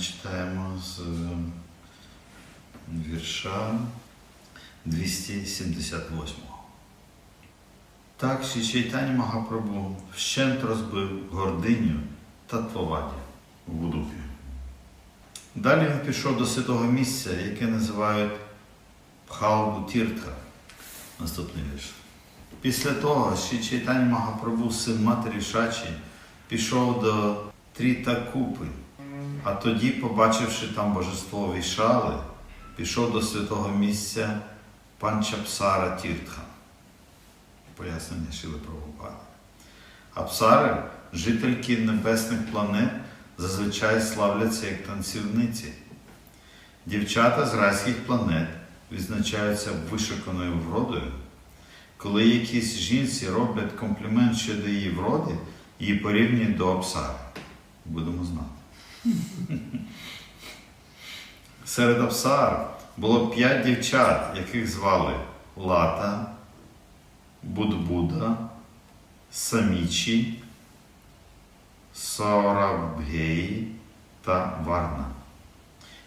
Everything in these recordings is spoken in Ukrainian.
читаємо з е, вірша 278. Так Чайтані Магапрабу вщент розбив гординю та твоваді в Удупі. Далі він пішов до святого місця, яке називають Пхалбу Тіртха. Наступний вірш. Після того Ші Чайтані Магапрабу, син матері Шачі, пішов до Трітакупи, а тоді, побачивши там божество Вішали, пішов до святого місця Панчапсара Тіртха. Пояснення Шили Прабхупади. Апсари, жительки небесних планет, зазвичай славляться як танцівниці. Дівчата з райських планет відзначаються вишуканою вродою. Коли якісь жінці роблять комплімент щодо її вроди, її порівнюють до Апсари. Будемо знати. Серед Апсар було п'ять дівчат, яких звали Лата, Будбуда, Самічі, Саурабгеї та Варна.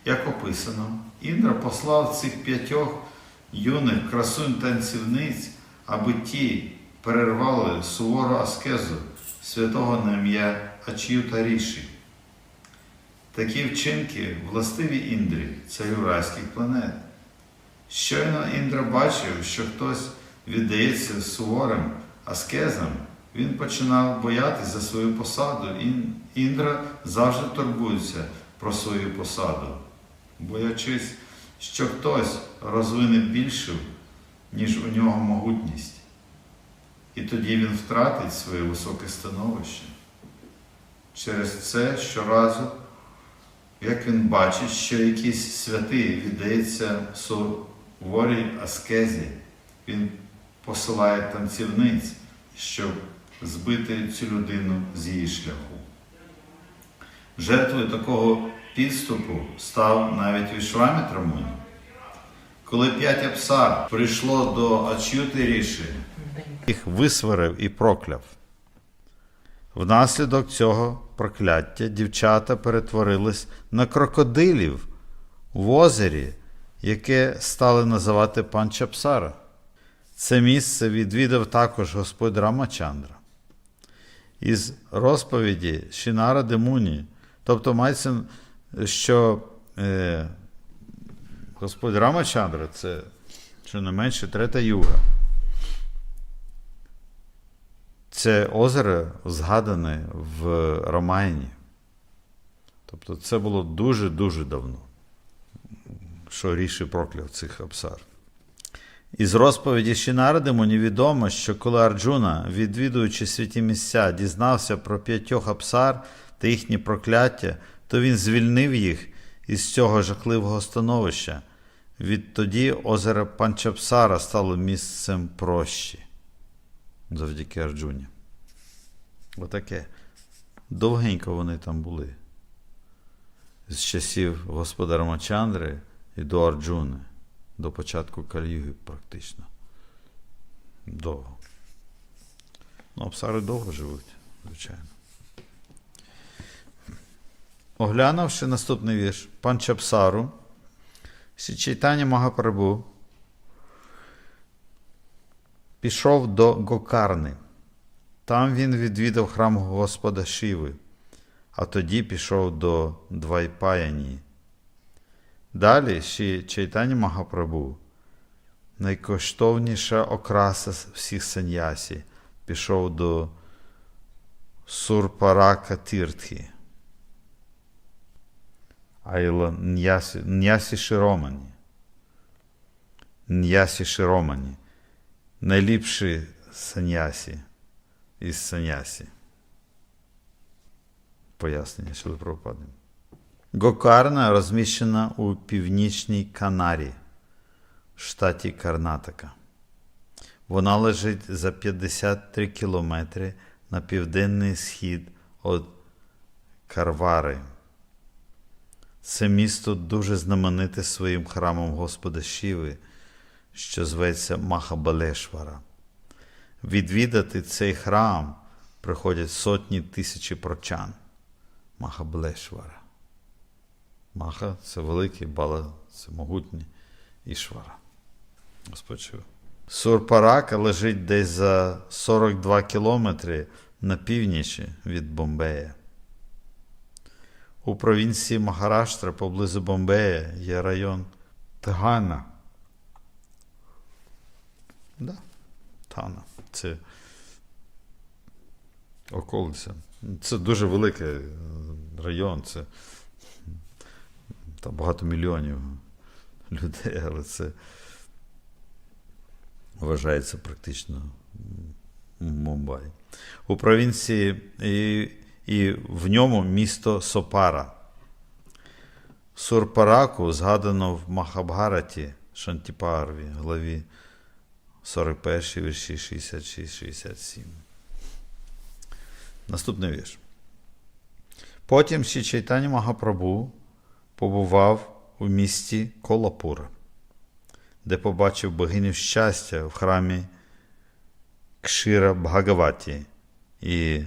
Як описано, Індра послав цих п'ятьох юних красунь танцівниць, аби ті перервали сувору аскезу святого на ім'я Ачюта Ріші. Такі вчинки властиві Індрі, царю райських планет. Щойно Індра бачив, що хтось віддається суворим аскезам, він починав боятись за свою посаду. Ін- Індра завжди турбується про свою посаду, боячись, що хтось розвине більшу, ніж у нього могутність. І тоді він втратить своє високе становище. Через це щоразу, як він бачить, що якийсь святий віддається суворій аскезі, він посилає танцівниць, щоб збити цю людину з її шляху. Жертвою такого підступу став навіть Вішвамітра Муні. Коли п'ять апсар прийшло до Ачюти Ріші, їх висварив і прокляв. Внаслідок цього прокляття дівчата перетворились на крокодилів в озері, яке стали називати Панчапсара. Це місце відвідав також Господь Рамачандра. Із розповіді Шинара Демуні, тобто мається, що е, Господь Рамачандра це щонайменше третя юга. Це озеро згадане в Ромайні. Тобто це було дуже-дуже давно, що Ріші прокляв цих абсар. Із розповіді Шинардиму невідомо, що коли Арджуна, відвідуючи святі місця, дізнався про п'ятьох абсар та їхні прокляття, то він звільнив їх із цього жахливого становища. Відтоді озеро Панчапсара стало місцем прощі завдяки Арджуні. Отаке. Довгенько вони там були. З часів Господа Рамачандри і до Арджуни, до початку Кальюги практично. Довго. Ну, апсари довго живуть, звичайно. Оглянувши наступний вірш Панчапсару, Чайтаня Магапрабу пішов до Гокарни. Там він відвідав храм Господа Шиви, а тоді пішов до Двайпаяні. Далі ще Чайтані Магапрабу, найкоштовніша окраса всіх саньясі, пішов до Сурпарака Тіртхи. Айла Ньясі Широмані. Ньясі Широмані. Найліпший саньясі із саньясі. Пояснення щодо Прабхупади. Гокарна розміщена у північній Канарі, штаті Карнатака. Вона лежить за 53 кілометри на південний схід від Карвари. Це місто дуже знамените своїм храмом Господа Шіви, що зветься Махабалешвара. Відвідати цей храм приходять сотні тисячі прочан Махаблешвара. Маха це великий, Бала це могутній і Швара. Сурпарака лежить десь за 42 кілометри на північі від Бомбея. У провінції Махараштра поблизу Бомбея є район Тгана. Да, Тана. Це околиця. Це дуже великий е, район. Це там багато мільйонів людей, але це вважається практично Мумбай. У провінції і, і в ньому місто Сопара. Сурпараку згадано в Махабгараті Шантіпарві, главі 41 вірші 66-67. Наступний вірш. Потім ще Чайтані Магапрабу побував у місті Колапура, де побачив богиню щастя в храмі Кшира Бхагаваті і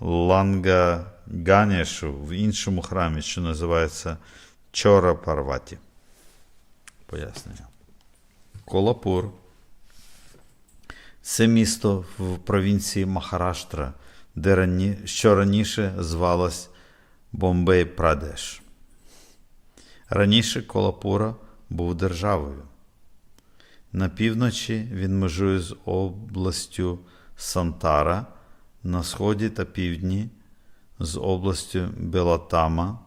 Ланга Ганешу в іншому храмі, що називається Чора Парваті. Пояснення. Колапур це місто в провінції Махараштра, де рані, що раніше звалось Бомбей Прадеш. Раніше Колапура був державою. На півночі він межує з областю Сантара, на сході та півдні з областю Белатама,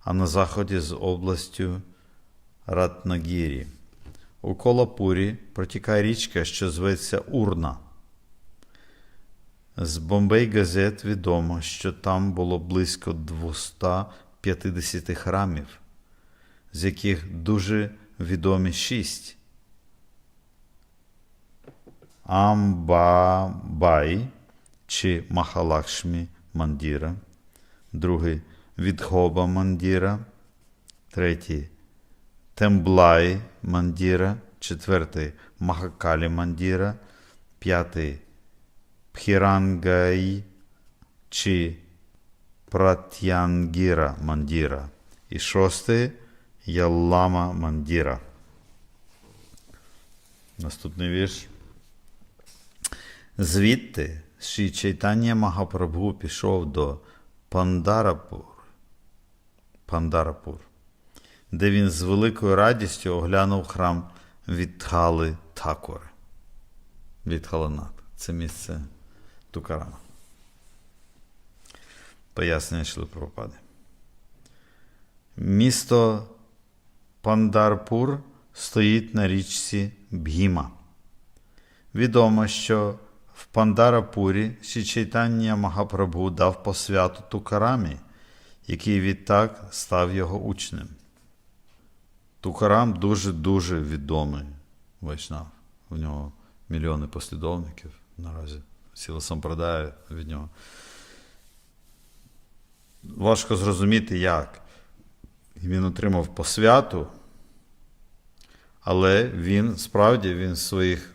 а на заході з областю Ратнагірі. У Колапурі протікає річка, що зветься Урна. З Бомбей газет відомо, що там було близько 250 храмів, з яких дуже відомі шість. Амбабай чи Махалакшмі Мандіра, другий Відхоба Мандіра, третій Темблай Мандіра, четвертий Махакалі Мандіра, п'ятий Пхірангай чи Пратянгіра Мандіра і шостий Яллама Мандіра. Наступний вірш. Звідти Ші Чайтання Магапрабху пішов до Пандарапур, Пандарапур, де він з великою радістю оглянув храм Вітхали Такори. Вітхаланат. Це місце Тукарама. Пояснення Шли Прабхупади. Місто Пандарпур стоїть на річці Бгіма. Відомо, що в Пандарапурі Січайтання Магапрабху дав посвяту Тукарамі, який відтак став його учнем. Тукарам дуже-дуже відомий вайшнав. У нього мільйони послідовників наразі. Сіла сампрадає від нього. Важко зрозуміти, як. Він отримав посвяту, але він справді він в своїх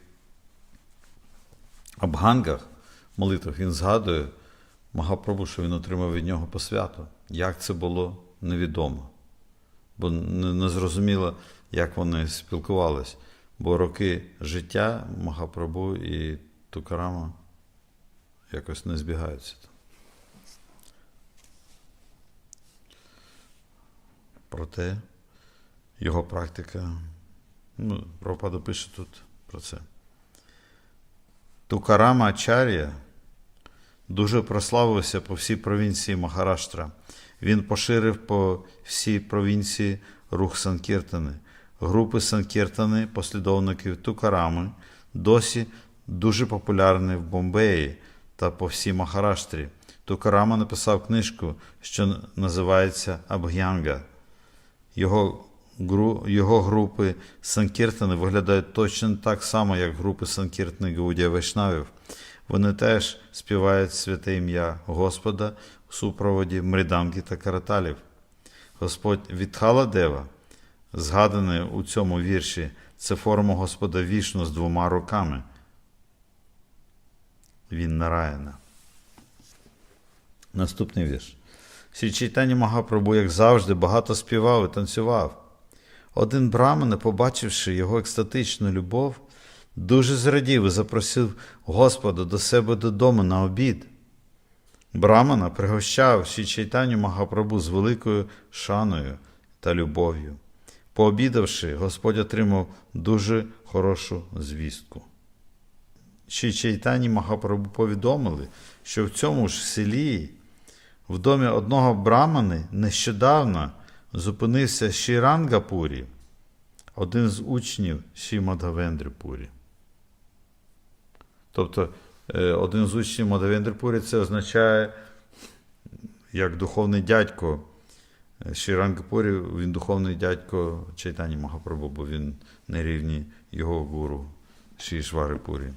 абгангах, молитвах, він згадує Магапрабу, що він отримав від нього посвяту. Як це було, невідомо. Бо не, зрозуміло, як вони спілкувались. Бо роки життя Магапрабу і Тукарама якось не збігаються. Проте його практика, ну, Пропада пише тут про це. Тукарама Ачар'я дуже прославився по всій провінції Махараштра. Він поширив по всій провінції рух Санкіртани. Групи Санкіртани, послідовників Тукарами, досі дуже популярні в Бомбеї та по всій Махараштрі. Тукарама написав книжку, що називається Абгянга. Його, його групи Санкіртани виглядають точно так само, як групи Санкіртни Гаудія Вайшнавів. Вони теж співають святе ім'я Господа супроводі мріданки та караталів. Господь Вітхала Дева, згаданий у цьому вірші, це форма Господа вішну з двома руками. Він нараєна. Наступний вірш. Сі Чайтані Магапрабу, як завжди, багато співав і танцював. Один браман, побачивши його екстатичну любов, дуже зрадів і запросив Господа до себе додому на обід. Брамана пригощав Ші Чайтаню Магапрабу з великою шаною та любов'ю. Пообідавши, Господь отримав дуже хорошу звістку. Ші Чайтані Магапрабу повідомили, що в цьому ж селі, в домі одного брамани, нещодавно зупинився Шірангапурі, один з учнів Ші. Тобто, один з учнів Мадавендри Пурі це означає як духовний дядько Шірангапурі, він духовний дядько Чайтані Магапрабу, бо він на рівні його гуру Шварипурі.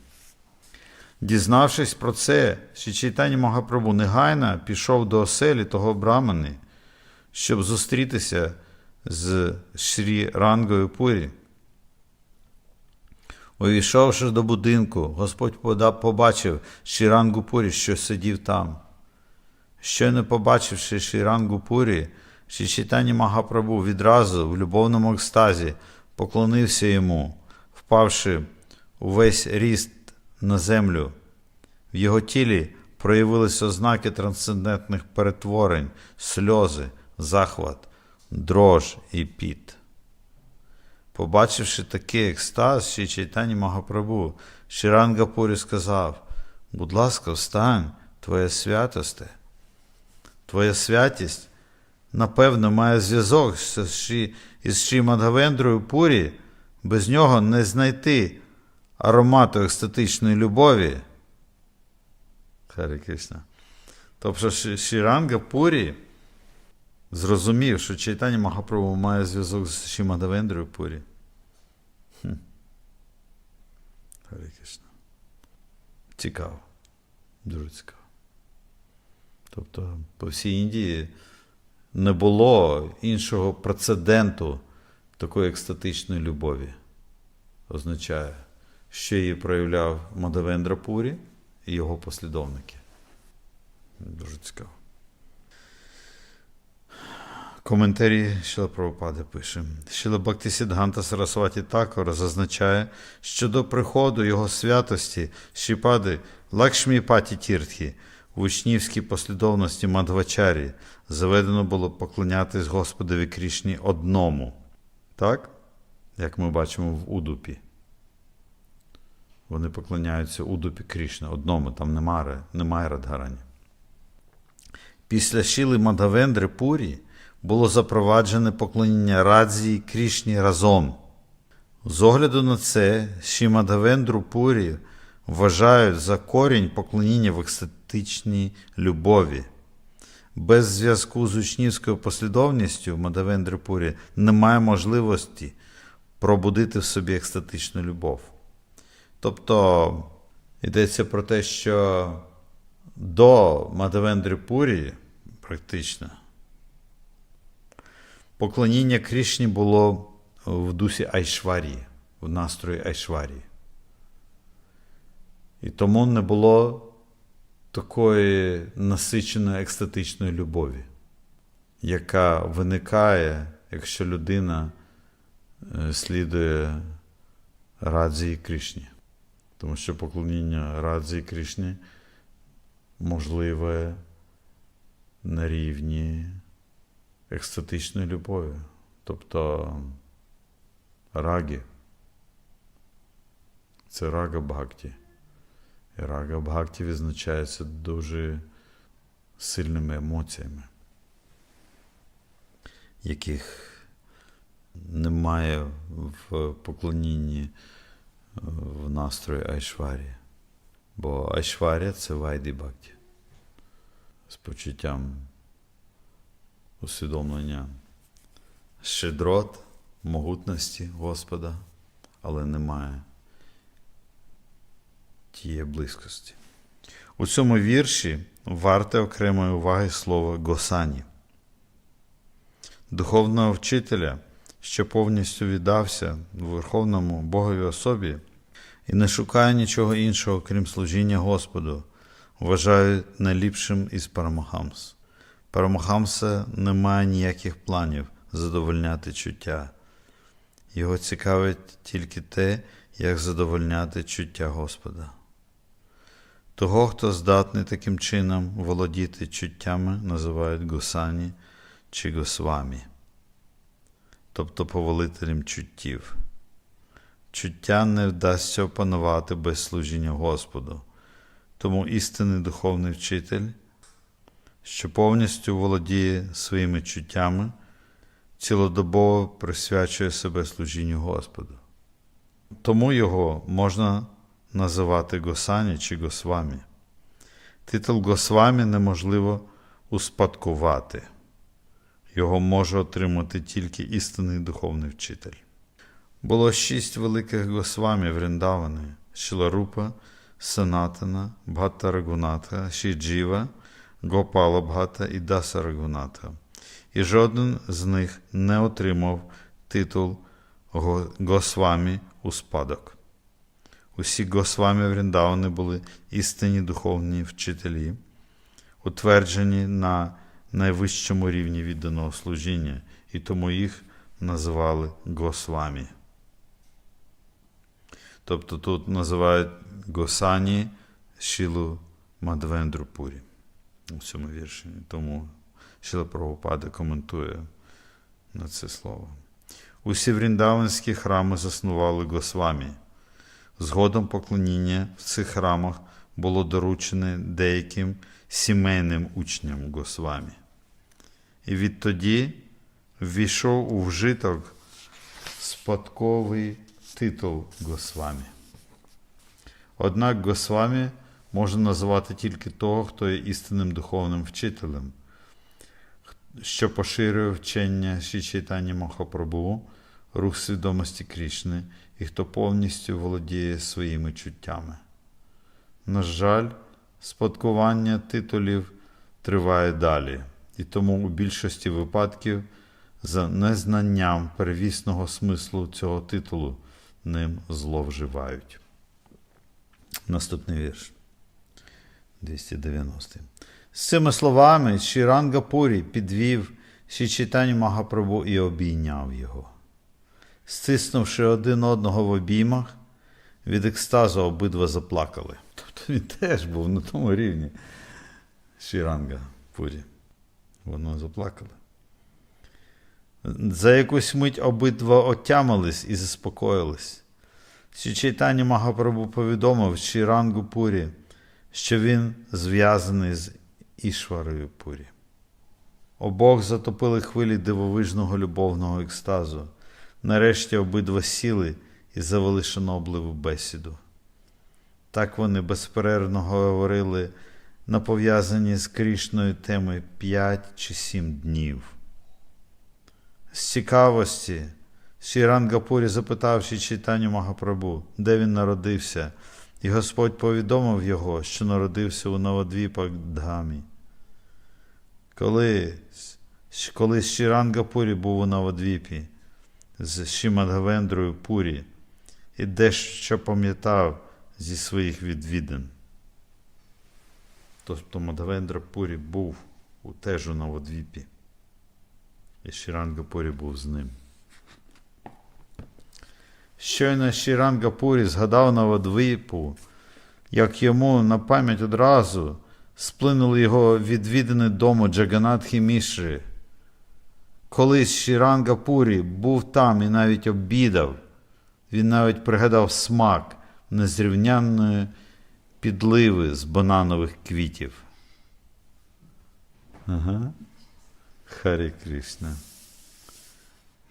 Дізнавшись про це, Ші Чайтані Магапрабу негайно пішов до оселі того брамани, щоб зустрітися з Шрі Рангою Пурі. Увійшовши до будинку, Господь побачив Шірангу Пурі, що сидів там. Щойно побачивши Шірангу Пурі, Ші Магапрабу відразу в любовному екстазі поклонився йому, впавши увесь ріст на землю. В його тілі проявилися ознаки трансцендентних перетворень, сльози, захват, дрож і піт. Побачивши такий екстаз, Ші Чайтані Магапрабу, Шірангапурі сказав: Будь ласка, встань, твоя святосте. Твоя святість, напевно, має зв'язок із Ші Мадгавендрою Пурі, без нього не знайти аромату екстатичної любові. Харі Кришна. Тобто Ші- Шіранга Пурі зрозумів, що Чайтані Махапрабу має зв'язок з Шімадавендрою Пурі. Харі Кришна. Цікаво. Дуже цікаво. Тобто, по всій Індії не було іншого прецеденту такої екстатичної любові. Означає, що її проявляв Мадавендра Пурі і його послідовники. Дуже цікаво. Коментарі Шіла Прабхупади пише. Шіла Бхактисідганта Сарасваті Такора зазначає, що до приходу його святості Шіпади Лакшмі Паті Тіртхі в учнівській послідовності Мадвачарі заведено було поклонятись Господові Крішні одному. Так? Як ми бачимо в Удупі. Вони поклоняються Удупі Крішна одному, там немає, немає Радгарані. Після Шіли Мадавендри Пурі було запроваджене поклоніння Радзі і Крішні разом. З огляду на це, Шімадавендру Пурі вважають за корінь поклоніння в екстатичній любові. Без зв'язку з учнівською послідовністю Мадавендри Пурі немає можливості пробудити в собі екстатичну любов. Тобто йдеться про те, що до Мадавендри Пурі практично поклоніння Крішні було в дусі Айшварії, в настрої Айшварії. І тому не було такої насиченої екстатичної любові, яка виникає, якщо людина е, слідує Радзі і Крішні. Тому що поклоніння Радзі і Крішні можливе на рівні екстатичної любові, тобто рагі. Це рага бхакті. І рага бхакті відзначається дуже сильними емоціями, яких немає в поклонінні в настрої Айшварі. Бо Айшварія це Вайді Бхакті з почуттям усвідомлення щедрот, могутності Господа, але немає тієї близькості. У цьому вірші варте окремої уваги слово Госані. Духовного вчителя, що повністю віддався Верховному Богові особі і не шукає нічого іншого, крім служіння Господу, вважають найліпшим із парамахамс. Парамахамса не має ніяких планів задовольняти чуття. Його цікавить тільки те, як задовольняти чуття Господа. Того, хто здатний таким чином володіти чуттями, називають гусані чи госвамі, тобто повелителем чуттів. Чуття не вдасться опанувати без служіння Господу, тому істинний духовний вчитель, що повністю володіє своїми чуттями, цілодобово присвячує себе служінню Господу. Тому його можна називати Госані чи Госвамі. Титул Госвамі неможливо успадкувати. Його може отримати тільки істинний духовний вчитель. Було шість великих Госвамі Вріндавани – Шиларупа, Санатана, Бхатта Рагунатха, Шіджіва, Гопала Бхата і Даса Рагунатха. І жоден з них не отримав титул Го- Госвамі у спадок. Усі Госвамі Вріндавани були істинні духовні вчителі, утверджені на найвищому рівні відданого служіння, і тому їх називали Госвамі. Тобто тут називають Госані Шілу Мадвендру Пурі у цьому вірші. Тому Шіла Прабхупада коментує на це слово. Усі вріндаванські храми заснували Госвамі. Згодом поклоніння в цих храмах було доручене деяким сімейним учням Госвамі. І відтоді ввійшов у вжиток спадковий титул Госвамі. Однак Госвамі можна називати тільки того, хто є істинним духовним вчителем, що поширює вчення Ші Махапрабху, рух свідомості Крішни і хто повністю володіє своїми чуттями. На жаль, спадкування титулів триває далі, і тому у більшості випадків за незнанням первісного смислу цього титулу ним зловживають. Наступний вірш. 290. З цими словами Шіранга Пурі підвів Шічитаню Магапрабу і обійняв його. Стиснувши один одного в обіймах, від екстазу обидва заплакали. Тобто він теж був на тому рівні Шіранга Пурі. Воно заплакали. За якусь мить обидва отямились і заспокоїлись. Чайтані Магапрабу повідомив Шірангу Пурі, що він зв'язаний з Ішварою Пурі. Обох затопили хвилі дивовижного любовного екстазу. Нарешті обидва сіли і завели шанобливу бесіду. Так вони безперервно говорили на пов'язані з Крішною теми п'ять чи сім днів. З цікавості Шірангапурі запитав читанню Магапрабу, де він народився, і Господь повідомив його, що народився у Новодвіпагдгамі. Коли, коли Шірангапурі був у Новодвіпі з Шімадгавендрою Пурі і дещо пам'ятав зі своїх відвідин. Тобто Мадгавендра Пурі був у теж у Новодвіпі. І Шірангапурі був з ним. Щойно Шірангапурі згадав Новодвіпу, як йому на пам'ять одразу сплинули його відвідини дому Джаганатхі Мішри. Колись Шірангапурі був там і навіть обідав, він навіть пригадав смак незрівнянної підливи з бананових квітів. Ага. Харі Кришна.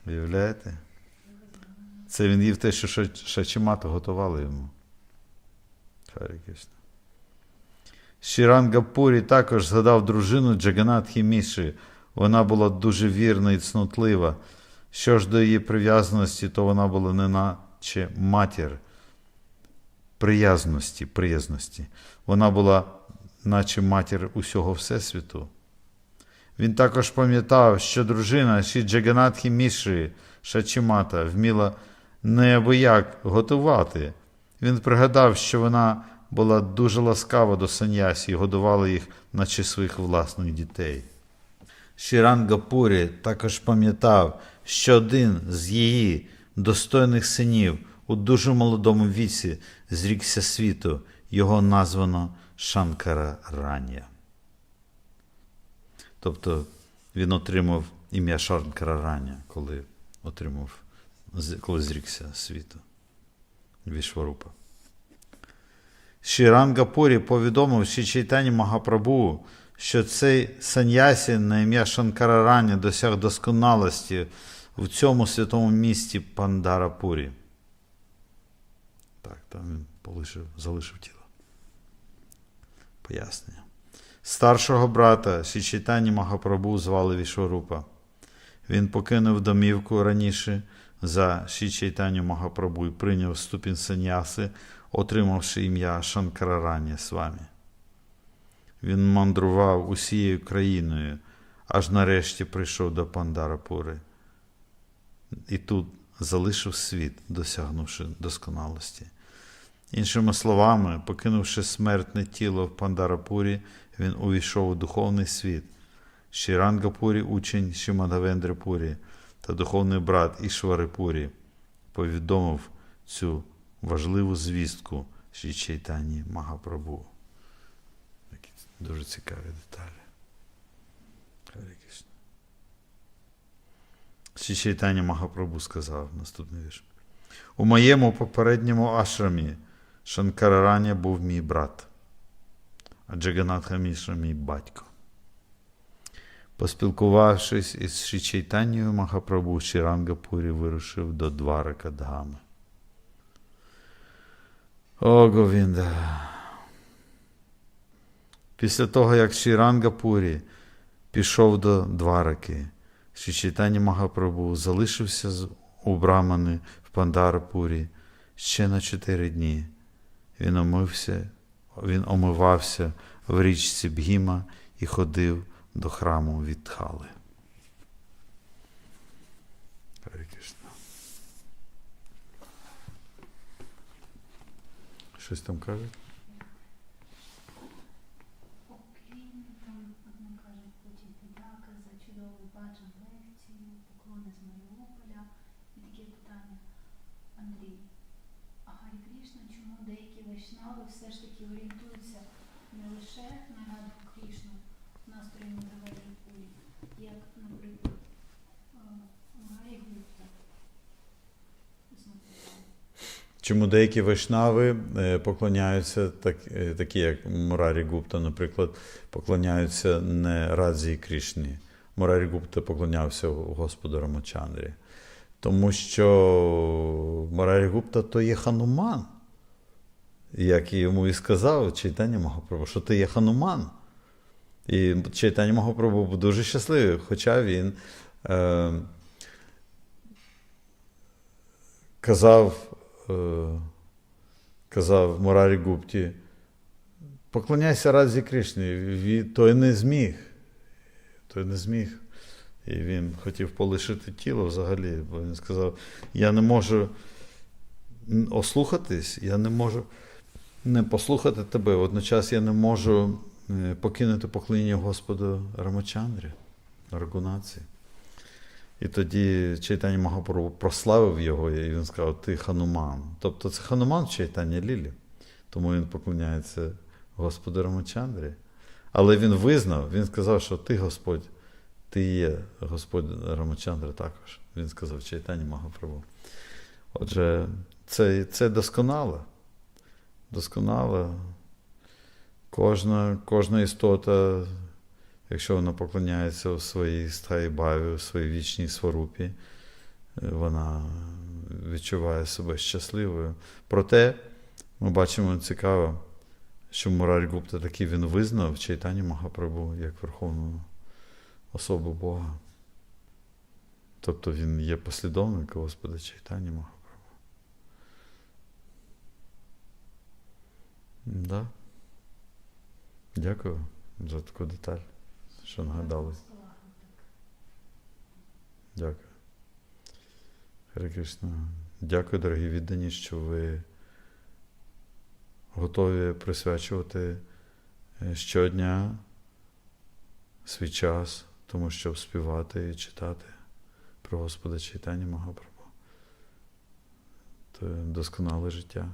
Уявляєте? Це він їв те, що Шачимата готували йому. Харі Кришна. Шірангапурі також згадав дружину Джаганатхі Міші. Вона була дуже вірна і цнотлива. Що ж до її прив'язаності, то вона була неначе матір приязності, приязності. Вона була, наче матір усього Всесвіту. Він також пам'ятав, що дружина Ші Джаганатхі Міші Шачімата вміла неабияк готувати. Він пригадав, що вона була дуже ласкава до санясі і годувала їх, наче своїх власних дітей. Шірангапурі також пам'ятав, що один з її достойних синів у дуже молодому віці зрікся світу, його названо Шанкара Ран'я. Тобто він отримав ім'я Шанкара Ран'я, коли отримав, коли зрікся світу. Вішварупа. Шірангапурі повідомив Ші Чайтані Магапрабу, що цей саньясі на ім'я Шанкарарані досяг досконалості в цьому святому місті Пандарапурі. Так, там він полишив, залишив тіло. Пояснення. Старшого брата Ші Чайтані Магапрабу звали Вішварупа. Він покинув домівку раніше за Ші Чайтаню Магапрабу і прийняв ступінь саньяси, отримавши ім'я Шанкарарані Свамі. Він мандрував усією країною, аж нарешті прийшов до Пандарапури. І тут залишив світ, досягнувши досконалості. Іншими словами, покинувши смертне тіло в Пандарапурі, він увійшов у духовний світ. Шірангапурі, учень Шимадавендрипурі та духовний брат Ішварипурі повідомив цю важливу звістку Ші Чайтані Магапрабу. Такі дуже цікаві деталі. Гарі Ші Чайтані Магапрабу сказав наступний вірш. У моєму попередньому ашрамі Шанкарараня був мій брат, а Джаганатха Мішра мій батько. Поспілкувавшись із Ші Чайтанією Махапрабу, Шірангапурі вирушив до Дварака Дгами. О, Говінда. Після того, як Шірангапурі пішов до Двараки, Ші Чайтані Махапрабу залишився у Брамани в Пандарапурі ще на чотири дні. Він омився, він омивався в річці Бгіма і ходив до храму Вітхали. Щось там кажуть? Окрім там одне каже Путі Підака за чудову баджан лекцію, поклони з Маріуполя і таке питання. Андрій, а Гарі Крішна, чому деякі вайшнави все ж таки орієнтуються не лише на Радху Крішну, настрої Мадаведрі Пурі, як, наприклад, е, Гарі Гупта. Знаю. Чому деякі вайшнави е, поклоняються, так, е, такі як Мурарі Гупта, наприклад, поклоняються не Радзі Крішні. Мурарі Гупта поклонявся Господу Рамачандрі. Тому що Мурарі Гупта то є хануман. Як йому і сказав Чайтаня Магапрабу, що ти є хануман. І Чайтаня Магапрабу був дуже щасливий, хоча він е, казав, казав Мурарі Гупті, поклоняйся Радзі Кришні. Той не зміг. Той не зміг. І він хотів полишити тіло взагалі, бо він сказав: я не можу ослухатись, я не можу не послухати тебе. Водночас я не можу е, покинути поклоніння Господу Рамачандрі, Рагунаці. І тоді Чайтані Магапрабу прославив його, і він сказав: Ти хануман. Тобто це хануман Чайтані Лілі. Тому він поклоняється Господу Рамачандрі. Але він визнав, він сказав, що ти Господь, ти є Господь Рамачандра також. Він сказав Чайтані Магапрабу. Отже, це, це досконало. Досконало. Кожна, кожна істота, якщо вона поклоняється в своїй стаї баві, в своїй вічній сварупі, е, вона відчуває себе щасливою. Проте ми бачимо цікаво, що Мурарі Гупта таки він визнав Чайтані Махапрабу як Верховну особу Бога. Тобто він є послідовником Господа Чайтані Махапрабу. Да. Дякую за таку деталь, що нагадали. Дякую. Харе Кришна. Дякую, дорогі віддані, що ви готові присвячувати е, щодня свій час тому щоб співати і читати про Господа Чайтані Магапрабху. То досконале життя.